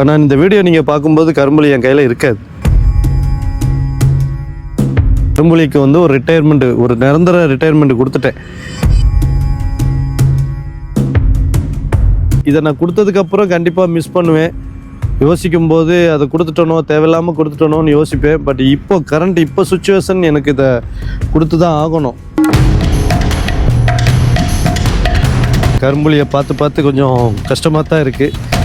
ஆனால் இந்த வீடியோ நீங்கள் பார்க்கும்போது கரும்புலி என் கையில் இருக்காது. கரும்புலிக்கு வந்து ஒரு ரிட்டையர்மெண்ட் ஒரு நிரந்தர ரிட்டையர்மெண்ட் கொடுத்துட்டேன். இதை நான் கொடுத்ததுக்கப்புறம் கண்டிப்பாக மிஸ் பண்ணுவேன். யோசிக்கும் போது அதை கொடுத்துட்டனோ தேவையில்லாமல் கொடுத்துட்டனோன்னு யோசிப்பேன். பட் இப்போ கரண்ட் இப்போ சுச்சுவேஷன் எனக்கு இதை கொடுத்து தான் ஆகணும். கரும்புலியை பார்த்து பார்த்து கொஞ்சம் கஷ்டமாக தான் இருக்குது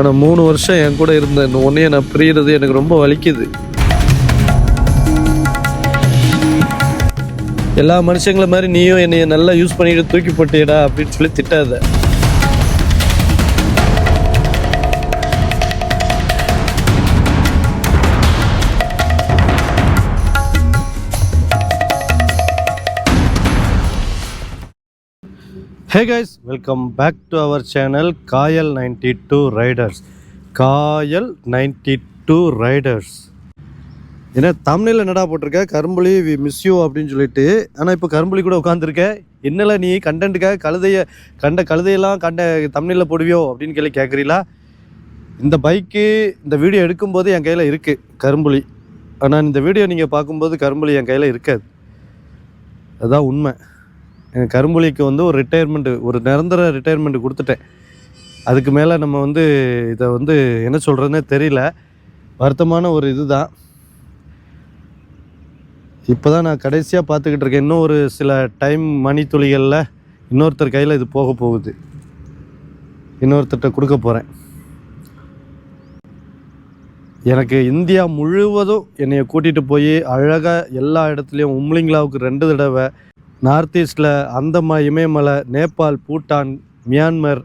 ஆனால் மூணு வருஷம் என் கூட இருந்த இந்த ஒன்றையை நான் பிரியறது எனக்கு ரொம்ப வலிக்குது. எல்லா மனுஷங்கள மாதிரி நீயும் என்னைய நல்லா யூஸ் பண்ணிட்டு தூக்கி போட்டியடா அப்படின்னு சொல்லி திட்டாத. Hey guys welcome back to our channel Kayal ninety two riders Kayal ninety two riders ஏன்னா தமிழில் என்னடா போட்டிருக்க? கரும்புலி வி மிஸ் யூ அப்படின்னு சொல்லிட்டு. ஆனால் இப்போ கரும்புலி கூட உட்காந்துருக்க என்னல நீ கண்டென்ட்டுக்காக கழுதைய கண்ட கழுதையெல்லாம் கண்ட தமிழில் போடுவியோ அப்படின்னு கேள்வி கேட்குறீங்களா இந்த பைக்கு இந்த வீடியோ எடுக்கும்போது என் கையில் இருக்குது கரும்புலி. ஆனால் இந்த வீடியோ நீங்கள் பார்க்கும்போது கரும்புலி என் கையில் இருக்காது. அதுதான் உண்மை. கரும்புலிக்கு வந்து ஒரு ரிட்டையர்மெண்ட்டு ஒரு நிரந்தர ரிட்டையர்மெண்ட் கொடுத்துட்டேன். அதுக்கு மேலே நம்ம வந்து இதை வந்து என்ன சொல்கிறதுனே தெரியல. வருத்தமான ஒரு இதுதான். இப்போ தான் நான் கடைசியாக பார்த்துக்கிட்டு இருக்கேன். இன்னும் ஒரு சில டைம் மணி துளிகளில் இன்னொருத்தர் கையில் இது போக போகுது. இன்னொருத்தர்கிட்ட கொடுக்க போகிறேன் எனக்கு இந்தியா முழுவதும் என்னையை கூட்டிகிட்டு போய் அழகாக எல்லா இடத்துலையும் உம்லிங்களாவுக்கு ரெண்டு தடவை நார்த் ஈஸ்டில் அந்தமா இமயமலை நேபாள் பூட்டான் மியான்மர்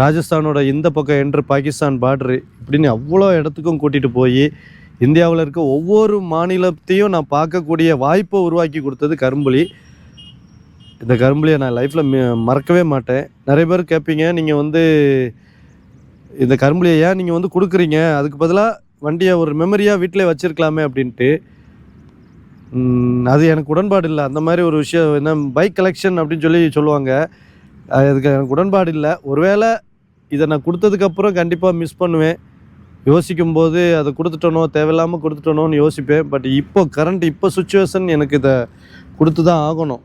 ராஜஸ்தானோட இந்த பக்கம் என்று பாகிஸ்தான் பார்டரு இப்படின்னு அவ்வளோ இடத்துக்கும் கூட்டிகிட்டு போய் இந்தியாவில் இருக்க ஒவ்வொரு மாநிலத்தையும் நான் பார்க்கக்கூடிய வாய்ப்பை உருவாக்கி கொடுத்தது கரும்புலி. இந்த கரும்புலியை நான் லைஃப்பில் மறக்கவே மாட்டேன். நிறைய பேர் கேட்பீங்க நீங்கள் வந்து இந்த கரும்புலியை ஏன் நீங்கள் வந்து கொடுக்குறீங்க? அதுக்கு பதிலாக வண்டியை ஒரு மெமரியாக வீட்டிலே வச்சுருக்கலாமே அப்படின்ட்டு. அது எனக்கு உடன்பாடு இல்லை. அந்த மாதிரி ஒரு விஷயம் என்ன பைக் கலெக்ஷன் அப்படின்னு சொல்லி சொல்லுவாங்க. அதுக்கு எனக்கு உடன்பாடு இல்லை. ஒருவேளை இதை நான் கொடுத்ததுக்கப்புறம் கண்டிப்பாக மிஸ் பண்ணுவேன். யோசிக்கும் போது அதை கொடுத்துட்டனோ தேவையில்லாமல் கொடுத்துட்டனோன்னு யோசிப்பேன். பட் இப்போ கரண்ட் இப்போ சுச்சுவேஷன் எனக்கு இதை கொடுத்து தான் ஆகணும்.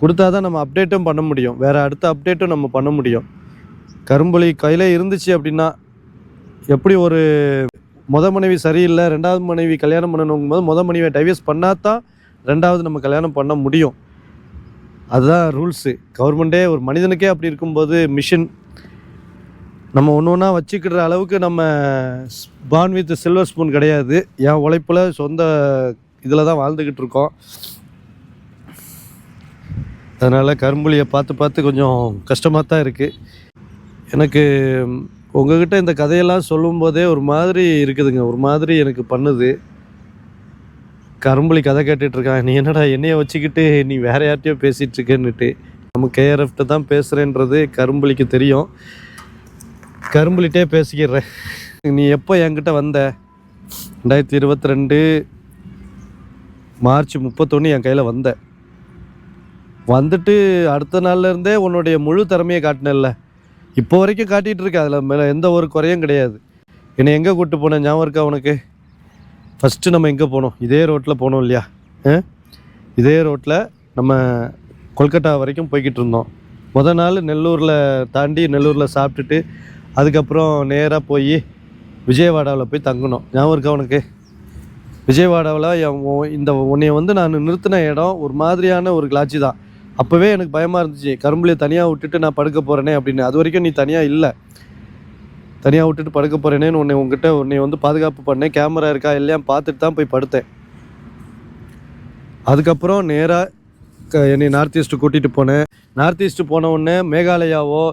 கொடுத்தா தான் நம்ம அப்டேட்டும் பண்ண முடியும். வேறு அடுத்த அப்டேட்டும் நம்ம பண்ண முடியும். கரும்புலி கையில் இருந்துச்சு அப்படின்னா எப்படி ஒரு முத மனைவி சரியில்லை ரெண்டாவது மனைவி கல்யாணம் பண்ணணுங்கும்போது போது முத மனைவியை டைவர்ஸ் பண்ணால் தான் ரெண்டாவது நம்ம கல்யாணம் பண்ண முடியும். அதுதான் ரூல்ஸு கவர்மெண்ட்டே ஒரு மனிதனுக்கே அப்படி இருக்கும்போது மிஷின் நம்ம ஒன்று ஒன்றா வச்சுக்கிற அளவுக்கு நம்ம பான் வித் சில்வர் ஸ்பூன் கிடையாது. என் உழைப்பில் சொந்த இதில் தான் வாழ்ந்துக்கிட்டு இருக்கோம். அதனால் கரும்புலியை பார்த்து பார்த்து கொஞ்சம் கஷ்டமாக தான் இருக்குது எனக்கு உங்ககிட்ட இந்த கதையெல்லாம் சொல்லும்போதே ஒரு மாதிரி இருக்குதுங்க. ஒரு மாதிரி எனக்கு பண்ணுது. கரும்புலி கதை கேட்டுட்ருக்கான் நீ என்னடா என்னையை வச்சுக்கிட்டு நீ வேற யார்கிட்டயோ பேசிகிட்ருக்கேன்னுட்டு நம்ம கேஆர்எஃப்ட்ட தான் பேசுகிறேன்றது கரும்புலிக்கு தெரியும். கரும்புலிட்டே பேசிக்கிறேன். நீ எப்போ என்கிட்ட வந்த? ரெண்டாயிரத்தி இருபத்தி ரெண்டு மார்ச் முப்பத்தொன்று என் கையில் வந்த. வந்துட்டு அடுத்த நாள்லேருந்தே உன்னுடைய முழு திறமையை காட்டினல்ல இப்போ வரைக்கும் காட்டிகிட்டு அதில் மேலே எந்த ஒரு குறையும் கிடையாது. என்னை எங்கே கூப்பிட்டு போனேன் ஞாபகம் இருக்கா உனக்கு? ஃபஸ்ட்டு நம்ம எங்கே போனோம்? இதே ரோட்டில் போனோம் இல்லையா? ஆ? இதே ரோட்டில் நம்ம கொல்கட்டா வரைக்கும் போய்கிட்டு இருந்தோம். முத நாள் நெல்லூரில் தாண்டி நெல்லூரில் சாப்பிட்டுட்டு அதுக்கப்புறம் நேராக போய் விஜயவாடாவில் போய் தங்கினோம். ஞாபகம் இருக்கா உனக்கு? விஜயவாடாவில் என் இந்த உன்னைய வந்து நான் நிறுத்தின இடம் ஒரு மாதிரியான ஒரு கிளாட்சி தான். அப்போவே எனக்கு பயமாக இருந்துச்சு. கரும்புலையை தனியாக விட்டுட்டு நான் படுக்க போகிறேனே அப்படின்னு. அது வரைக்கும் நீ தனியாக இல்லை. தனியாக விட்டுட்டு படுக்க போகிறேனேன்னு உன்னை உங்ககிட்ட உன்னை வந்து பாதுகாப்பு பண்ணேன். கேமரா இருக்கா இல்லையா பார்த்துட்டு தான் போய் படுத்தேன். அதுக்கப்புறம் நேராக என்னை நார்த் ஈஸ்ட்டு கூட்டிகிட்டு போனேன். நார்த் ஈஸ்ட்டு போன உடனே மேகாலயாவோ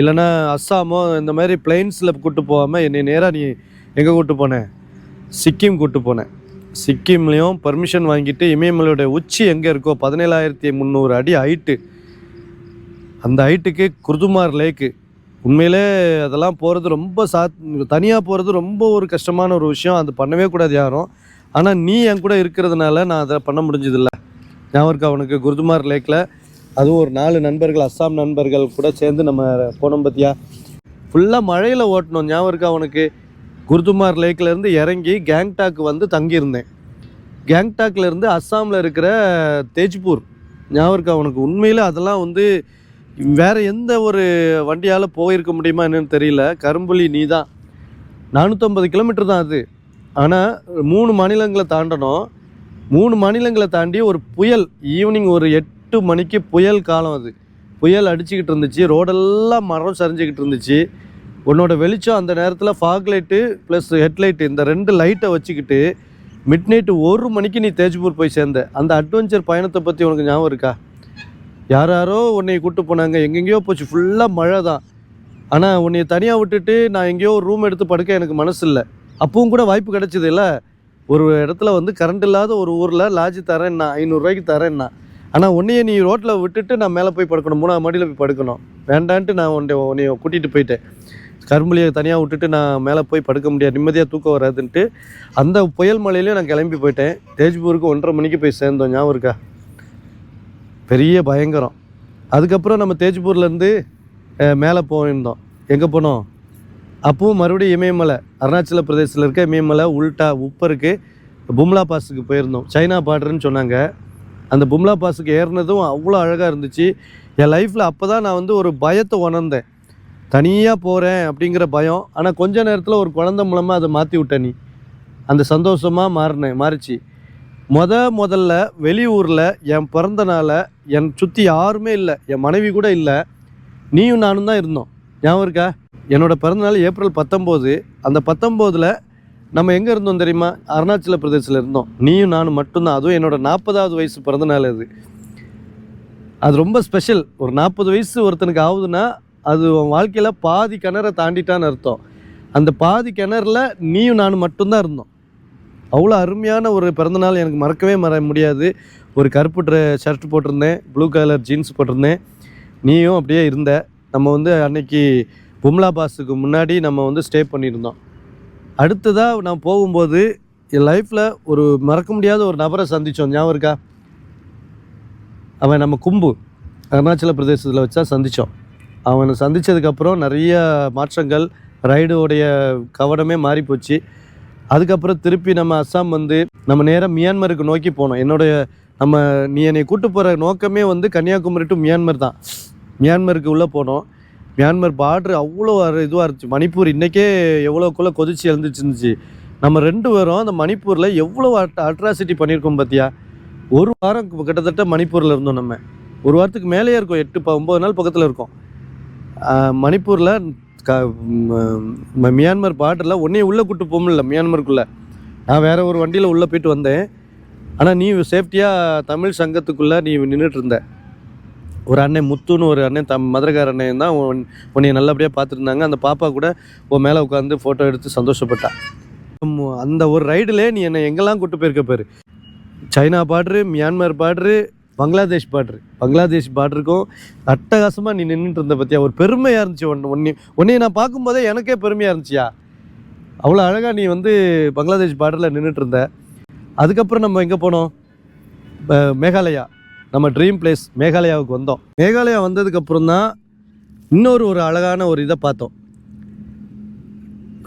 இல்லைன்னா அஸ்ஸாமோ இந்த மாதிரி பிளெயின்ஸில் கூப்பிட்டு போகாமல் என்னை நேராக நீ எங்கே கூப்பிட்டு போனேன் சிக்கிம் கூப்பிட்டு போனேன். சிக்கிம்லேயும் பர்மிஷன் வாங்கிட்டு இமயமலையோட உச்சி எங்கே இருக்கோ பதினேழாயிரத்தி முந்நூறு அடி ஹைட்டு அந்த ஹைட்டுக்கு குருதுமார் லேக்கு உண்மையிலே அதெல்லாம் போகிறது ரொம்ப சாத் தனியாக போகிறது ரொம்ப ஒரு கஷ்டமான ஒரு விஷயம். அது பண்ணவே கூடாது யாரும். ஆனால் நீ என் கூட இருக்கிறதுனால நான் அதை பண்ண முடிஞ்சதில்ல. ஞாபகம் இருக்கா அவனுக்கு குருதுமார் லேக்கில் அதுவும் ஒரு நாலு நண்பர்கள் அஸ்ஸாம் நண்பர்கள் கூட சேர்ந்து நம்ம போனோம் பார்த்தியா ஃபுல்லாக மழையில் ஓட்டணும். ஞாபகம் இருக்கா அவனுக்கு குருதுமார் லேக்லேருந்து இறங்கி கேங்டாக் வந்து தங்கியிருந்தேன். கேங்டாக்லேருந்து அஸ்ஸாமில் இருக்கிற தேஜ்பூர். ஞாபகம் இருக்கா? உனக்கு உண்மையில் அதெல்லாம் வந்து வேறு எந்த ஒரு வண்டியால் போயிருக்க முடியுமா என்னன்னு தெரியல. கரும்புலி நீ தான் நானூற்றம்பது கிலோமீட்டர் தான் அது. ஆனால் மூணு மாநிலங்களை தாண்டணும். மூணு மாநிலங்களை தாண்டி ஒரு புயல் ஈவினிங் ஒரு எட்டு மணிக்கு புயல் காலம் அது. புயல் அடிச்சுக்கிட்டு இருந்துச்சு. ரோடெல்லாம் மரம் சரிஞ்சுக்கிட்டு இருந்துச்சு. உன்னோட வெளிச்சம் அந்த நேரத்தில் ஃபாக் லைட்டு ப்ளஸ் ஹெட்லைட்டு இந்த ரெண்டு லைட்டை வச்சுக்கிட்டு மிட் நைட்டு ஒரு மணிக்கு நீ தேஜ்பூர் போய் சேர்ந்த. அந்த அட்வென்ச்சர் பயணத்தை பற்றி உனக்கு ஞாபகம் இருக்கா? யார் யாரோ உன்னை கூப்பிட்டு போனாங்க. எங்கெங்கேயோ போச்சு. ஃபுல்லாக மழை தான். ஆனால் உன்னை தனியாக விட்டுட்டு நான் எங்கேயோ ஒரு ரூம் எடுத்து படுக்க எனக்கு மனசு இல்லை. அப்பவும் கூட வாய்ப்பு கிடச்சிது இல்லை. ஒரு இடத்துல வந்து கரண்ட் இல்லாத ஒரு ஊரில் லாட்ஜ் தரேன்னா ஐநூறுரூவாய்க்கு தரேன்னா ஆனால் உன்னையே நீ ரோட்டில் விட்டுட்டு நான் மேலே போய் படுக்கணும். மூணாவது மாடியில் போய் படுக்கணும். வேண்டான்ட்டு நான் உன்னை உன்னைய கூட்டிகிட்டு போயிட்டேன். கரும்புலியை தனியாக விட்டுட்டு நான் மேலே போய் படுக்க முடியாது. நிம்மதியாக தூக்கம் வராதுன்ட்டு அந்த புயல் மலையிலையும் நான் கிளம்பி போயிட்டேன். தேஜ்பூருக்கு ஒன்றரை மணிக்கு போய் சேர்ந்தோம். ஞாபகம் இருக்கா? பெரிய பயங்கரம். அதுக்கப்புறம் நம்ம தேஜ்பூர்லேருந்து மேலே போயிருந்தோம். எங்கே போனோம்? அப்பவும் மறுபடியும் இமயமலை அருணாச்சல பிரதேசத்தில் இருக்க இமயமலை உல்ட்டா உப்பருக்கு பும்லா பாஸுக்கு போயிருந்தோம். சைனா பார்டர்னு சொன்னாங்க. அந்த பும்லா பாஸுக்கு ஏறினதும் அவ்வளோ அழகாக இருந்துச்சு. என் லைஃப்பில் அப்போ தான் நான் வந்து ஒரு பயத்தை உணர்ந்தேன். தனியாக போகிறேன் அப்படிங்கிற பயம். ஆனால் கொஞ்ச நேரத்தில் ஒரு குழந்தை மூலமாக அதை மாற்றி விட்ட நீ. அந்த சந்தோஷமாக மாறினேன் மாறிச்சு. முத முதல்ல வெளியூரில் என் பிறந்த நாளை என் சுற்றி யாருமே இல்லை என் மனைவி கூட இல்லை. நீயும் நானும் தான் இருந்தோம். ஞாபகம் இருக்கா? என்னோட பிறந்தநாள் ஏப்ரல் பத்தொம்போது. அந்த பத்தொம்போதில் நம்ம எங்கே இருந்தோம் தெரியுமா? அருணாச்சல பிரதேசத்தில் இருந்தோம். நீயும் நானும் மட்டும்தான் அதுவும் என்னோடய நாற்பதாவது வயசு பிறந்தநாள் அது. அது ரொம்ப ஸ்பெஷல் ஒரு நாற்பது வயசு ஒருத்தனுக்கு ஆகுதுன்னா அது உன் வாழ்க்கையில் பாதி கிணறை தாண்டிட்டான்னு அர்த்தம். அந்த பாதி கிணறுல நீயும் நானும் மட்டும்தான் இருந்தோம். அவ்வளோ அருமையான ஒரு பிறந்தநாள் எனக்கு மறக்கவே மற முடியாது. ஒரு கருப்பு ஷர்ட் போட்டிருந்தேன் ப்ளூ கலர் ஜீன்ஸ் போட்டிருந்தேன். நீயும் அப்படியே இருந்த. நம்ம வந்து அன்னைக்கு பும்லா பாஸுக்கு முன்னாடி நம்ம வந்து ஸ்டே பண்ணியிருந்தோம். அடுத்ததாக நான் போகும்போது என் லைஃப்பில் ஒரு மறக்க முடியாத ஒரு நபரை சந்தித்தோம் ஞாபகம் இருக்கா? அவன் நம்ம கும்பு. அருணாச்சல பிரதேசத்தில் வச்சா சந்தித்தோம் அவனை சந்தித்ததுக்கப்புறம் நிறைய மாற்றங்கள் ரைடுடைய கவனமே மாறி போச்சு அதுக்கப்புறம் திருப்பி நம்ம அஸ்ஸாம் வந்து நம்ம நேராக மியான்மருக்கு நோக்கி போனோம். என்னுடைய நம்ம நீ என்னை கூட்டு போகிற நோக்கமே வந்து கன்னியாகுமரி டு மியான்மர் தான். மியான்மருக்கு உள்ளே போனோம். மியான்மர் பார்டர் அவ்வளோ இதுவாக இருந்துச்சு. மணிப்பூர் இன்றைக்கே எவ்வளோக்குள்ளே கொதிச்சு எழுந்துச்சு நம்ம ரெண்டு பேரும் அந்த மணிப்பூரில் எவ்வளோ அட்ராசிட்டி பண்ணியிருக்கோம் பார்த்தியா ஒரு வாரம் கிட்டத்தட்ட மணிப்பூரில் இருந்தோம் நம்ம. ஒரு வாரத்துக்கு மேலேயே இருக்கும். எட்டு ப ஒம்பது நாள் பக்கத்தில் இருக்கோம். மணிப்பூரில் க ம- மியான்மர் பார்டரில் உன்னையும் உள்ளே கூட்டு போகல மியான்மருக்குள்ளே. நான் வேற ஒரு வண்டியில் உள்ளே போயிட்டு வந்தேன். ஆனால் நீ சேஃப்டியாக தமிழ் சங்கத்துக்குள்ளே நீ நின்றுட்டு இருந்த. ஒரு அண்ணன் முத்துன்னு ஒரு அண்ணன் தம் மதுரக்கார அண்ணன் தான் உன் உன்னைய நல்லபடியாக பார்த்துருந்தாங்க. அந்த பாப்பா கூட உன் மேலே உட்காந்து ஃபோட்டோ எடுத்து சந்தோஷப்பட்டா. அந்த ஒரு ரைடில் நீ என்னை எங்கெல்லாம் கூட்டு போயிருக்க பாரு. China border Myanmar border Bangladesh border Bangladesh பார்டருக்கும் அட்டகாசமாக நீ நின்றுட்டு இருந்த பற்றியா ஒரு பெருமையாக இருந்துச்சு ஒன்று ஒன்று உன்னையை நான் பார்க்கும்போதே எனக்கே பெருமையாக இருந்துச்சியா? அவ்வளோ அழகாக நீ வந்து பங்களாதேஷ் பார்டரில் நின்றுட்டு இருந்த. அதுக்கப்புறம் நம்ம எங்கே போனோம்? மேகாலயா. நம்ம ட்ரீம் பிளேஸ் மேகாலயாவுக்கு வந்தோம். மேகாலயா வந்ததுக்கப்புறம் தான் இன்னொரு ஒரு அழகான ஒரு இதை பார்த்தோம்.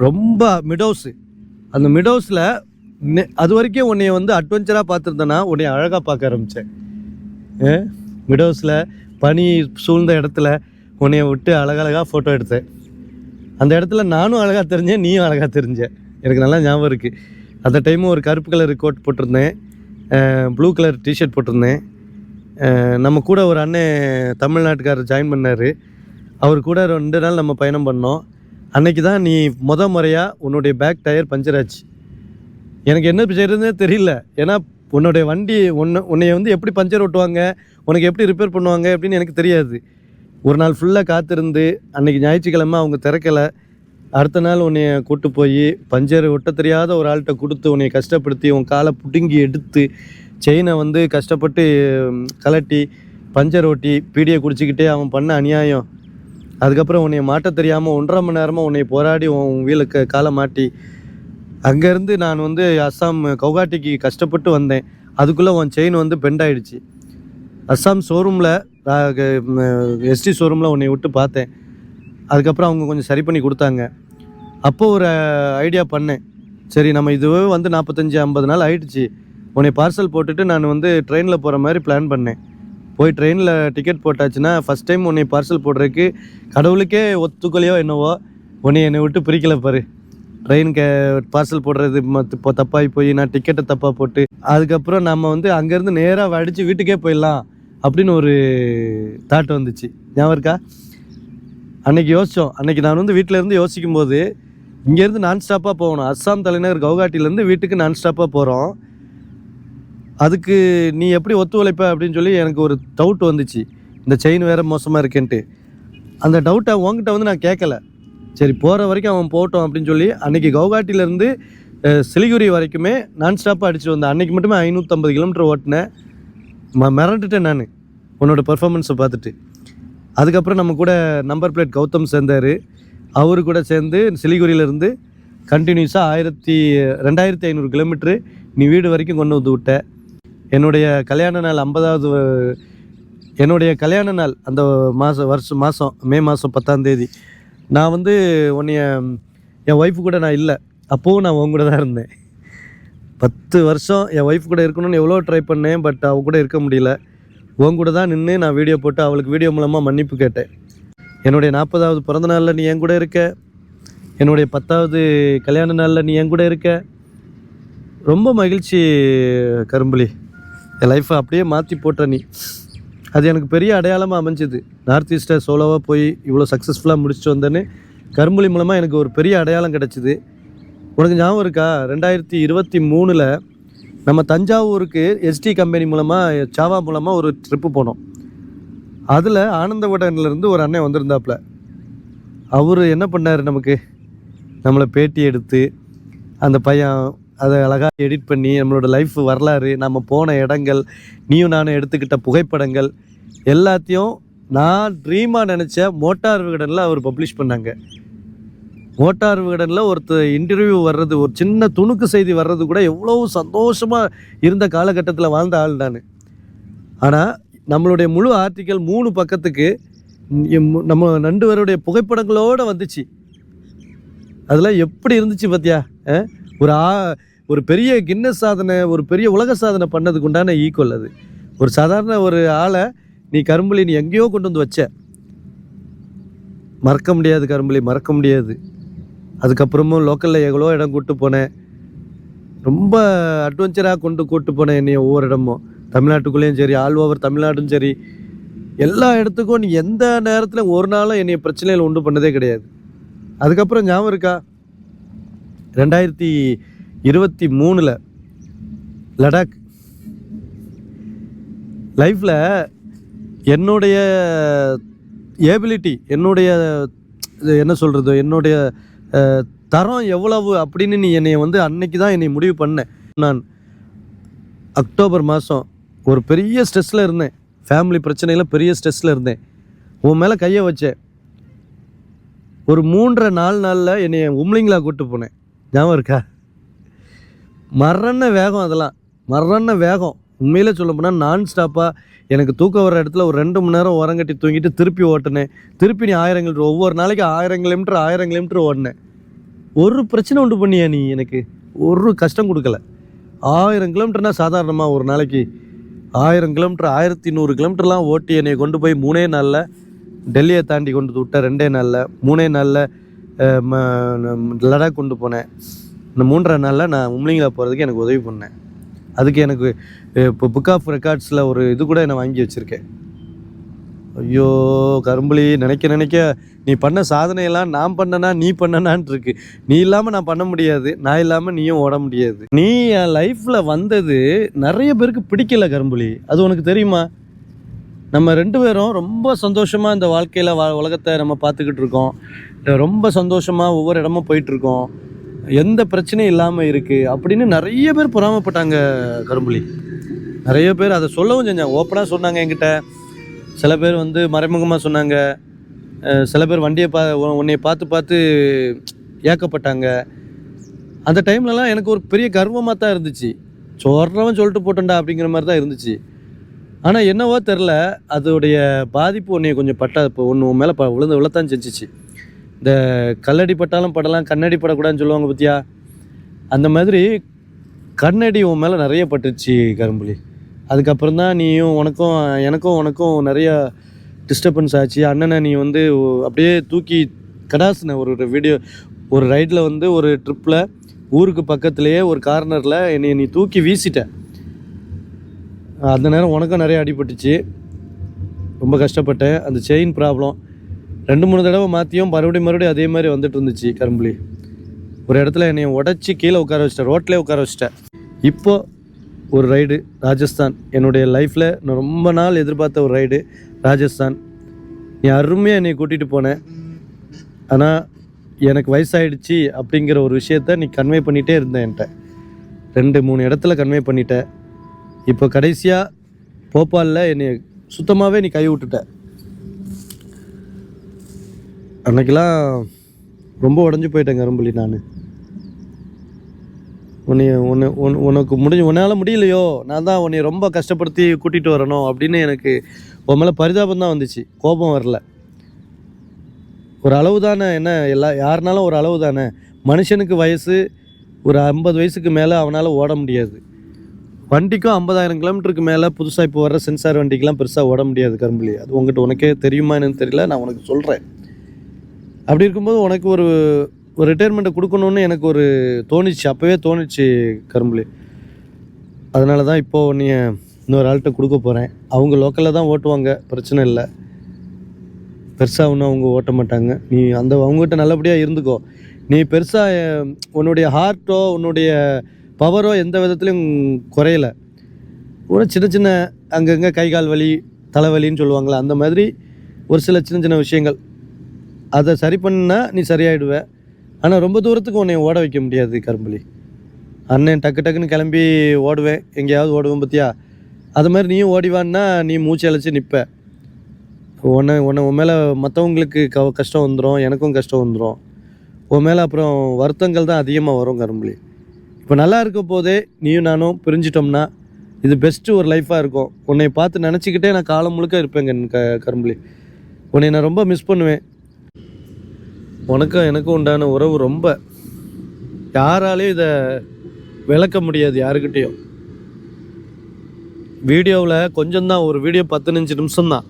ரொம்ப மிடோஸு அந்த மிடோஸில் அது வரைக்கும் உன்னைய வந்து அட்வென்ச்சராக பார்த்துருந்தேன்னா உன்னைய அழகாக பார்க்க ஆரம்பித்தேன் விடோஸில் பனி சூழ்ந்த இடத்துல உன்னைய விட்டு அழகழகாக ஃபோட்டோ எடுத்தேன். அந்த இடத்துல நானும் அழகாக தெரிஞ்சேன் நீயும் அழகாக தெரிஞ்ச. எனக்கு நல்லா ஞாபகம் இருக்குது அந்த டைமும் ஒரு கருப்பு கலர் கோட் போட்டிருந்தேன். ப்ளூ கலர் டிஷர்ட் போட்டிருந்தேன். நம்ம கூட ஒரு அண்ணன் தமிழ்நாட்டுக்காரர் ஜாயின் பண்ணார். அவர் கூட ரெண்டு நாள் நம்ம பயணம் பண்ணோம். அன்னைக்கு தான் நீ முத முறையாக உன்னுடைய பேக் டயர் பஞ்சர் ஆச்சு. எனக்கு என்ன செய்யறதுனே தெரியல. ஏன்னா உன்னுடைய வண்டி உன்னை உன்னைய வந்து எப்படி பஞ்சர் ஓட்டுவாங்க உனக்கு எப்படி ரிப்பேர் பண்ணுவாங்க அப்படின்னு எனக்கு தெரியாது. ஒரு நாள் ஃபுல்லாக காத்திருந்து அன்றைக்கி ஞாயிற்றுக்கிழமை அவங்க திறக்கலை. அடுத்த நாள் உன்னைய கூட்டு போய் பஞ்சர் ஒட்ட தெரியாத ஒரு ஆள்கிட்ட கொடுத்து உன்னைய கஷ்டப்படுத்தி உன் காலை பிடுங்கி எடுத்து செயினை வந்து கஷ்டப்பட்டு கலட்டி பஞ்சர் ஓட்டி பீடியை குடிச்சிக்கிட்டே அவன் பண்ண அநியாயம். அதுக்கப்புறம் உன்னைய மாட்ட தெரியாமல் ஒன்றரை மணி நேரமாக உன்னை போராடி உன் வீலுக்கு காலை மாட்டி அங்கேருந்து நான் வந்து அஸ்ஸாம் கவுகாட்டிக்கு கஷ்டப்பட்டு வந்தேன். அதுக்குள்ளே உன் செயின் வந்து பெண்டாயிடுச்சு அஸ்ஸாம் ஷோரூமில் எஸ்டி ஷோரூமில் உன்னை விட்டு பார்த்தேன். அதுக்கப்புறம் அவங்க கொஞ்சம் சரி பண்ணி கொடுத்தாங்க. அப்போது ஒரு ஐடியா பண்ணேன். சரி நம்ம இதுவே வந்து நாற்பத்தஞ்சு ஐம்பது நாள் ஆயிடுச்சு. உன்னை பார்சல் போட்டுட்டு நான் வந்து ட்ரெயினில் போகிற மாதிரி பிளான் பண்ணேன். போய் ட்ரெயினில் டிக்கெட் போட்டாச்சுன்னா ஃபஸ்ட் டைம் உன்னை பார்சல் போடுறதுக்கு கடவுளுக்கே ஒத்துக்கலையோ என்னவோ உன்னை என்னை விட்டு பிரிக்கலை பாரு. ட்ரெயினுக்கு பார்சல் போடுறது ம- இப்போ தப்பாகி போய் நான் டிக்கெட்டை தப்பாக போட்டு அதுக்கப்புறம் நம்ம வந்து அங்கேருந்து நேராக வடித்து வீட்டுக்கே போயிடலாம் அப்படின்னு ஒரு தாட் வந்துச்சு. ஞாபகம் இருக்கா? அன்னைக்கு யோசித்தோம் அன்னைக்கு நான் வந்து வீட்டில் இருந்து யோசிக்கும் போது இங்கேருந்து நான் ஸ்டாப்பாக போகணும். அஸ்ஸாம் தலைநகர் கவுகாட்டிலேருந்து வீட்டுக்கு நான் ஸ்டாப்பாக போகிறோம் அதுக்கு நீ எப்படி ஒத்துழைப்ப அப்படின்னு சொல்லி எனக்கு ஒரு டவுட் வந்துச்சு. இந்த செயின் வேறு மோசமாக இருக்கேன்ட்டு. அந்த டவுட்டை உங்ககிட்ட வந்து நான் கேட்கல. சரி போகிற வரைக்கும் அவன் போட்டோம் அப்படின்னு சொல்லி அன்றைக்கி கவுகாட்டிலேருந்து சிலிகுரி வரைக்குமே நான் ஸ்டாப்பாக அடிச்சுட்டு வந்தேன். அன்றைக்கி மட்டுமே ஐநூற்றம்பது கிலோமீட்டர் ஓட்டினேன். ம மிரண்டுட்டேன் நான் உன்னோட பர்ஃபார்மன்ஸை பார்த்துட்டு. அதுக்கப்புறம் நம்ம கூட நம்பர் பிளேட் கௌதம் சேர்ந்தார். அவரு கூட சேர்ந்து சிலிகுரியிலேருந்து கண்டினியூஸாக ஆயிரத்தி ரெண்டாயிரத்தி ஐநூறு கிலோமீட்ரு நீ வீடு வரைக்கும் கொண்டு வந்து விட்ட. என்னுடைய கல்யாண நாள் ஐம்பதாவது என்னுடைய கல்யாண நாள் அந்த மாதம் வருஷம் மாதம் மே மாதம் பத்தாம் தேதி. நான் வந்து உன்னைய என் ஒய்ஃபு கூட நான் இல்லை. அப்போவும் நான் உன் கூட தான் இருந்தேன். பத்து வருஷம் என் ஒய்ஃப் கூட இருக்கணும்னு எவ்வளோ ட்ரை பண்ணேன் பட் அவ கூட இருக்க முடியல. உன் கூட தான் நின்று நான் வீடியோ போட்டு அவளுக்கு வீடியோ மூலமாக மன்னிப்பு கேட்டேன். என்னுடைய நாற்பதாவது பிறந்த நாளில் நீ என் கூட இருக்க. என்னுடைய பத்தாவது கல்யாண நாளில் நீ என் கூட இருக்க. ரொம்ப மகிழ்ச்சி கரும்புலி. என் லைஃப்பை அப்படியே மாற்றி போட்ட நீ. அது எனக்கு பெரிய அடையாளமாக அமைஞ்சுது. நார்த் ஈஸ்டை சோலோவாக போய் இவ்வளோ சக்ஸஸ்ஃபுல்லாக முடிச்சுட்டு வந்தேன்னு கரும்புலி மூலமாக எனக்கு ஒரு பெரிய அடையாளம் கிடச்சிது. உனக்கு ஞாபகம் இருக்கா? ரெண்டாயிரத்தி இருபத்தி மூணில் நம்ம தஞ்சாவூருக்கு எஸ்டி கம்பெனி மூலமாக சாவா மூலமாக ஒரு ட்ரிப்பு போனோம். அதில் ஆனந்தவடன்லேருந்து ஒரு அண்ணன் வந்திருந்தாப்புல. அவர் என்ன பண்ணார் நமக்கு? நம்மளை பேட்டி எடுத்து அந்த பையன் அதை அழகாக எடிட் பண்ணி நம்மளோட லைஃப் வரலாறு நம்ம போன இடங்கள் நீயும் நானும் எடுத்துக்கிட்ட புகைப்படங்கள் எல்லாத்தையும் நான் ட்ரீமாக நினச்ச மோட்டார் விகடனில் அவர் பப்ளிஷ் பண்ணாங்க. மோட்டார் விகடனில் ஒருத்தர் இன்டர்வியூ வர்றது ஒரு சின்ன துணுக்கு செய்தி வர்றது கூட எவ்வளோ சந்தோஷமாக இருந்த காலகட்டத்தில் வாழ்ந்த ஆள் நான். ஆனால் நம்மளுடைய முழு ஆர்டிக்கல் மூணு பக்கத்துக்கு நம்ம நண்டுவருடைய புகைப்படங்களோடு வந்துச்சு. அதெல்லாம் எப்படி இருந்துச்சு பார்த்தியா ஆ? ஒரு ஆ ஒரு பெரிய கின்னஸ் சாதனை ஒரு பெரிய உலக சாதனை பண்ணதுக்கு உண்டான ஈக்குவல் அது. ஒரு சாதாரண ஒரு ஆளை நீ கரும்புலி நீ எங்கேயோ கொண்டு வந்து வச்ச. மறக்க முடியாது கரும்புலி மறக்க முடியாது. அதுக்கப்புறமும் லோக்கலில் எவ்வளோ இடம் கூட்டு போனேன். ரொம்ப அட்வென்ச்சராக கொண்டு கூட்டு போனேன் என்னைய ஒவ்வொரு இடமும். தமிழ்நாட்டுக்குள்ளேயும் சரி ஆல் ஓவர் தமிழ்நாடும் சரி. எல்லா இடத்துக்கும் நீ எந்த நேரத்தில் ஒரு நாளும் என்னைய பிரச்சனைகள் உண்டு பண்ணதே கிடையாது. அதுக்கப்புறம் ஞாபகம் இருக்கா? ரெண்டாயிரத்தி இருபத்தி மூணில் லடாக். லைஃப்பில் என்னுடைய ஏபிலிட்டி என்னுடைய என்ன சொல்கிறது என்னுடைய தரம் எவ்வளவு அப்படின்னு நீ என்னை வந்து அன்னைக்கு தான் என்னை முடிவு பண்ணேன் நான் அக்டோபர் மாதம் ஒரு பெரிய ஸ்ட்ரெஸ்ஸில் இருந்தேன். ஃபேமிலி பிரச்சனையில் பெரிய ஸ்ட்ரெஸ்ஸில் இருந்தேன். உன் மேலே கையை வச்சேன். ஒரு மூன்றரை நாலு நாளில் என்னை உம்லிங்களா கூப்பிட்டு போனேன். ஞாபகம் இருக்கா? மரண வேகம் அதெல்லாம். மரண வேகம். உண்மையிலே சொல்ல போனால் நான் ஸ்டாப்பாக எனக்கு தூக்கம் வர இடத்துல ஒரு ரெண்டு மணி நேரம் உரங்கட்டி தூங்கிட்டு திருப்பி ஓட்டினேன். திருப்பி நீ ஆயிரம் கிலோமீட்டர் ஒவ்வொரு நாளைக்கு ஆயிரம் கிலோமீட்டர் ஆயிரம் கிலோமீட்டர் ஓடினேன். ஒரு பிரச்சனை உண்டு பண்ணியா நீ எனக்கு? ஒரு கஷ்டம் கொடுக்கல. ஆயிரம் கிலோமீட்டர்னா சாதாரணமாக ஒரு நாளைக்கு ஆயிரம் கிலோமீட்டர் ஆயிரத்தி நூறு கிலோமீட்டர்லாம் ஓட்டி என்னை கொண்டு போய் மூணே நாளில் டெல்லியை தாண்டி கொண்டு வந்து விட்ட ரெண்டே நாளில் மூணே நாளில் லடாக் கொண்டு போனேன். இந்த மூன்றரை நாளில் நான் உம்லிங்கில் போகிறதுக்கு எனக்கு உதவி பண்ணேன். அதுக்கு எனக்கு இப்போ புக் ஆஃப் ரெக்கார்ட்ஸில் ஒரு இது கூட நான் வாங்கி வச்சுருக்கேன். ஐயோ கரும்புலி நினைக்க நினைக்க நீ பண்ண சாதனையெல்லாம் நான் பண்ணனா நீ பண்ணனான் இருக்கு. நீ இல்லாமல் நான் பண்ண முடியாது. நான் இல்லாமல் நீயும் ஓட முடியாது. நீ என் லைஃப்பில் வந்தது நிறைய பேருக்கு பிடிக்கல கரும்புலி. அது உனக்கு தெரியுமா? நம்ம ரெண்டு பேரும் ரொம்ப சந்தோஷமாக இந்த வாழ்க்கையில் வா உலகத்தை நம்ம பார்த்துக்கிட்டு இருக்கோம். ரொம்ப சந்தோஷமாக ஒவ்வொரு இடமும் போயிட்டுருக்கோம். எந்த பிரச்சனையும் இல்லாமல் இருக்குது அப்படின்னு நிறைய பேர் பொறாமப்பட்டாங்க கரும்புலி. நிறைய பேர் அதை சொல்லவும் செஞ்சாங்க. ஓப்பனாக சொன்னாங்க என்கிட்ட. சில பேர் வந்து மறைமுகமாக சொன்னாங்க. சில பேர் வண்டியை பா உன்- உன்னை பார்த்து பார்த்து ஏக்கப்பட்டாங்க. அந்த டைம்லலாம் எனக்கு ஒரு பெரிய கர்வமாக தான் இருந்துச்சு. சொல்கிறவன் சொல்லிட்டு போட்டண்டா அப்படிங்கிற மாதிரி தான் இருந்துச்சு. ஆனால் என்னவோ தெரில அதோடைய பாதிப்பு உன்னை கொஞ்சம் பட்டா இப்போ ஒன்று உன் மேலே ப விழுந்து விழத்தான் செஞ்சிச்சு. இந்த கல்லடி பட்டாலும் படலாம் கண்ணடி படக்கூடாதுன்னு சொல்லுவாங்க பத்தியா? அந்த மாதிரி கண்ணடி உன் மேலே நிறைய பட்டுச்சு கரும்புலி. அதுக்கப்புறம் தான் நீயும் உனக்கும் எனக்கும் உனக்கும் நிறையா டிஸ்டர்பன்ஸ் ஆச்சு. அண்ணனை நீ வந்து அப்படியே தூக்கி கடாசுன ஒரு ஒரு வீடியோ ஒரு ரைடில் வந்து ஒரு ட்ரிப்பில் ஊருக்கு பக்கத்துலேயே ஒரு கார்னரில் என்னை நீ தூக்கி வீசிட்ட. அந்த நேரம் உனக்கும் நிறைய அடிபட்டுச்சு. ரொம்ப கஷ்டப்பட்டேன். அந்த செயின் ப்ராப்ளம் ரெண்டு மூணு தடவை மாற்றியும் மறுபடியும் மறுபடியும் அதே மாதிரி வந்துட்டு இருந்துச்சு கரும்புலி. ஒரு இடத்துல என்னை உடச்சி கீழே உட்கார வச்சிட்டேன் ரோட்லேயே உட்கார வச்சிட்டேன். இப்போது ஒரு ரைடு ராஜஸ்தான். என்னுடைய லைஃப்பில் நான் ரொம்ப நாள் எதிர்பார்த்த ஒரு ரைடு ராஜஸ்தான். நீ அருமையாக என்னை கூட்டிகிட்டு போனேன் ஆனால் எனக்கு வயசாகிடுச்சு அப்படிங்கிற ஒரு விஷயத்த நீ கன்வே பண்ணிகிட்டே இருந்தேன் என்கிட்ட. ரெண்டு மூணு இடத்துல கன்வே பண்ணிட்ட. இப்போ கடைசியாக போபாலில் என்னை சுத்தமாகவே நீ கை விட்டுட்ட அன்றைக்கெலாம் ரொம்ப உடஞ்சி போயிட்டேன் கரும்புலி நான். உன்னை உன்னை உன் உனக்கு முடிஞ்ச உன்னால் முடியலையோ நான் தான் உன்னை ரொம்ப கஷ்டப்படுத்தி கூட்டிகிட்டு வரணும் அப்படின்னு எனக்கு உன் மேலே பரிதாபம் தான் வந்துச்சு. கோபம் வரல. ஒரு அளவு தானே என்ன எல்லா யாருனாலும் ஒரு அளவு தானே. மனுஷனுக்கு வயசு ஒரு ஐம்பது வயசுக்கு மேலே அவனால் ஓட முடியாது. வண்டிக்கும் ஐம்பதாயிரம் கிலோமீட்டருக்கு மேலே புதுசாக இப்போ வர சென்சார் வண்டிக்கெலாம் பெருசாக ஓட முடியாது கரும்புலி. அது உங்கள்கிட்ட உனக்கே தெரியுமா என்னன்னு தெரியல நான் உனக்கு சொல்கிறேன் அப்படி இருக்கும்போது உனக்கு ஒரு ஒரு ரிட்டையர்மெண்ட்டை கொடுக்கணுன்னு எனக்கு ஒரு தோணுச்சு அப்போவே தோணுச்சு கரும்புலி. அதனால தான் இப்போது நீ இன்னொரு ஆள்கிட்ட கொடுக்க போகிறேன் அவங்க லோக்கலில் தான் ஓட்டுவாங்க பிரச்சனை இல்லை. பெருசாக ஒன்றும் அவங்க ஓட்ட மாட்டாங்க. நீ அந்த அவங்ககிட்ட நல்லபடியாக இருந்துக்கோ. நீ பெருசாக உன்னுடைய ஹார்ட்டோ உன்னுடைய பவரோ எந்த விதத்துலையும் குறையலை. ஒரு சின்ன சின்ன அங்கங்கே கை கால் வலி தலைவலின்னு சொல்லுவாங்களே அந்த மாதிரி ஒரு சில சின்ன சின்ன விஷயங்கள். அதை சரி பண்ணால் நீ சரியாயிடுவ. ஆனால் ரொம்ப தூரத்துக்கு உன்னை ஓட வைக்க முடியாது கரும்புலி. அண்ணன் டக்கு டக்குன்னு கிளம்பி ஓடுவேன். எங்கேயாவது ஓடுவேன் பத்தியா? அது மாதிரி நீயும் ஓடிவான்னா நீ மூச்சு அழைச்சி நிற்ப உன்னை உன்னை உன் மேலே மற்றவங்களுக்கு க கஷ்டம் வந்துடும் எனக்கும் கஷ்டம் வந்துடும் உன் மேலே அப்புறம் வருத்தங்கள் தான் அதிகமாக வரும் கரும்புலி. இப்போ நல்லா இருக்க போதே நீயும் நானும் பிரிஞ்சிட்டோம்னா இது பெஸ்ட்டு ஒரு லைஃபாக இருக்கும். உன்னை பார்த்து நினச்சிக்கிட்டே நான் காலம் முழுக்க இருப்பேங்க க கரும்புலி. உன்னை நான் ரொம்ப மிஸ் பண்ணுவேன். உனக்கும் எனக்கும் உண்டான உறவு ரொம்ப. யாராலையும் இதை விளக்க முடியாது யாருக்கிட்டேயும். வீடியோவில் கொஞ்சம்தான் ஒரு வீடியோ பதினஞ்சு நிமிஷம் தான்.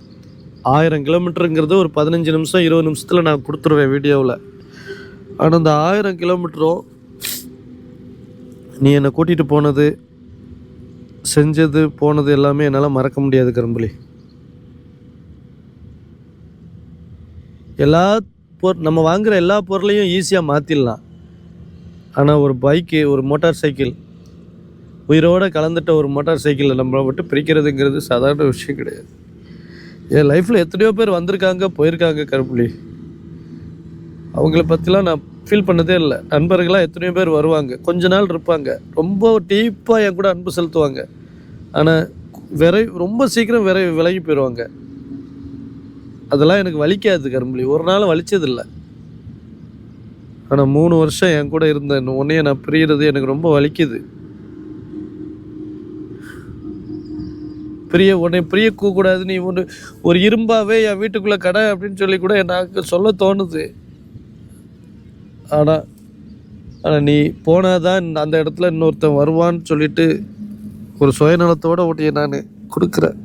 ஆயிரம் கிலோமீட்டருங்கிறது ஒரு பதினஞ்சு நிமிஷம் இருபது நிமிஷத்தில் நான் கொடுத்துருவேன் வீடியோவில். ஆனால் அந்த ஆயிரம் கிலோமீட்டரும் நீ என்னை கூட்டிகிட்டு போனது செஞ்சது போனது எல்லாமே என்னால் மறக்க முடியாது கரும்புலி எல்லா பொருள் நம்ம வாங்குகிற எல்லா பொருளையும் ஈஸியாக மாற்றிடலாம் ஆனால் ஒரு பைக்கு ஒரு மோட்டார் சைக்கிள் உயிரோடு கலந்துட்ட ஒரு மோட்டார் சைக்கிளை நம்மளை மட்டும் பிரிக்கிறதுங்கிறது சாதாரண விஷயம் கிடையாது. என் லைஃப்பில் எத்தனையோ பேர் வந்திருக்காங்க போயிருக்காங்க கருப்புலி. அவங்கள பற்றிலாம் நான் ஃபீல் பண்ணதே இல்லை. நண்பர்களாக எத்தனையோ பேர் வருவாங்க. கொஞ்ச நாள் இருப்பாங்க. ரொம்ப டீப்பாக என் கூட அன்பு செலுத்துவாங்க. ஆனால் விரை ரொம்ப சீக்கிரம் விரை விலகி போயிடுவாங்க அதெல்லாம் எனக்கு வலிக்காது கரும்புலி. ஒரு நாள் வலிச்சதில்லை. ஆனால் மூணு வருஷம் என் கூட இருந்த உன்னைய நான் பிரியறது எனக்கு ரொம்ப வலிக்குது. பிரிய உன்னை பிரிய கூடாது நீ ஒன்று ஒரு இரும்பாவே என் வீட்டுக்குள்ளே கடை அப்படின்னு சொல்லி கூட எனக்கு சொல்ல தோணுது. ஆனால் ஆனால் நீ போனாதான் அந்த இடத்துல இன்னொருத்தன் வருவான்னு சொல்லிட்டு ஒரு சுயநலத்தோட உன்னைய நான் கொடுக்குறேன்.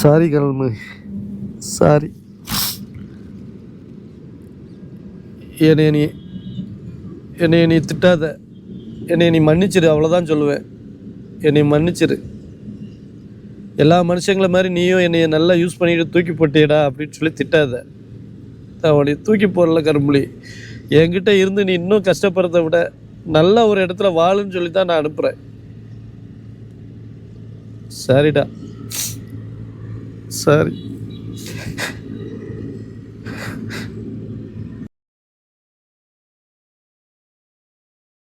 சாரி கல்மு சாரி என்னை நீ என்னை நீ திட்டாத. என்னை நீ மன்னிச்சிரு அவ்வளோதான் சொல்லுவேன். என்னை மன்னிச்சிரு. எல்லா மனுஷங்கள மாதிரி நீயும் என்னைய நல்லா யூஸ் பண்ணிட்டு தூக்கி போட்டியடா அப்படின்னு சொல்லி திட்டாத. நான் தூக்கி போடல கரும்புலி. என்கிட்ட இருந்து நீ இன்னும் கஷ்டப்படுறத விட நல்ல ஒரு இடத்துல வாழுன்னு சொல்லி தான் நான் அனுப்புகிறேன் சரிடா சரி